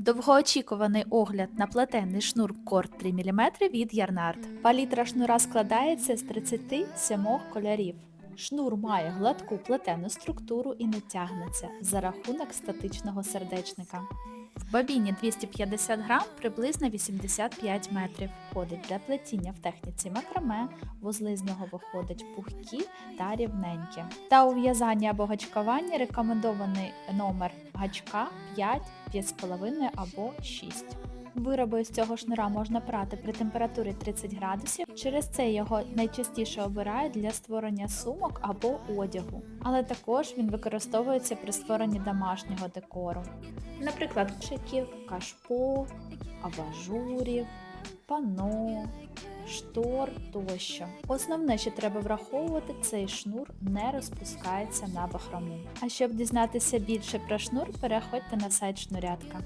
Довгоочікуваний огляд на плетений шнур корд 3 мм від Ярнард. Палітра шнура складається з 37 кольорів. Шнур має гладку плетену структуру і не тягнеться за рахунок статичного сердечника. В бабіні 250 грам приблизно 85 метрів. Входить для плетіння в техніці макраме, вузли з нього виходять пухкі та рівненькі. Та у в'язанні або гачкуванні рекомендований номер гачка 5, 5,5 або 6. Вироби з цього шнура можна прати при температурі 30 градусів, через це його найчастіше обирають для створення сумок або одягу, але також він використовується при створенні домашнього декору, наприклад, кшиків, кашпо, абажурів, пано, штор тощо. Основне, що треба враховувати, цей шнур не розпускається на бахрому. А щоб дізнатися більше про шнур, переходьте на сайт шнурятка.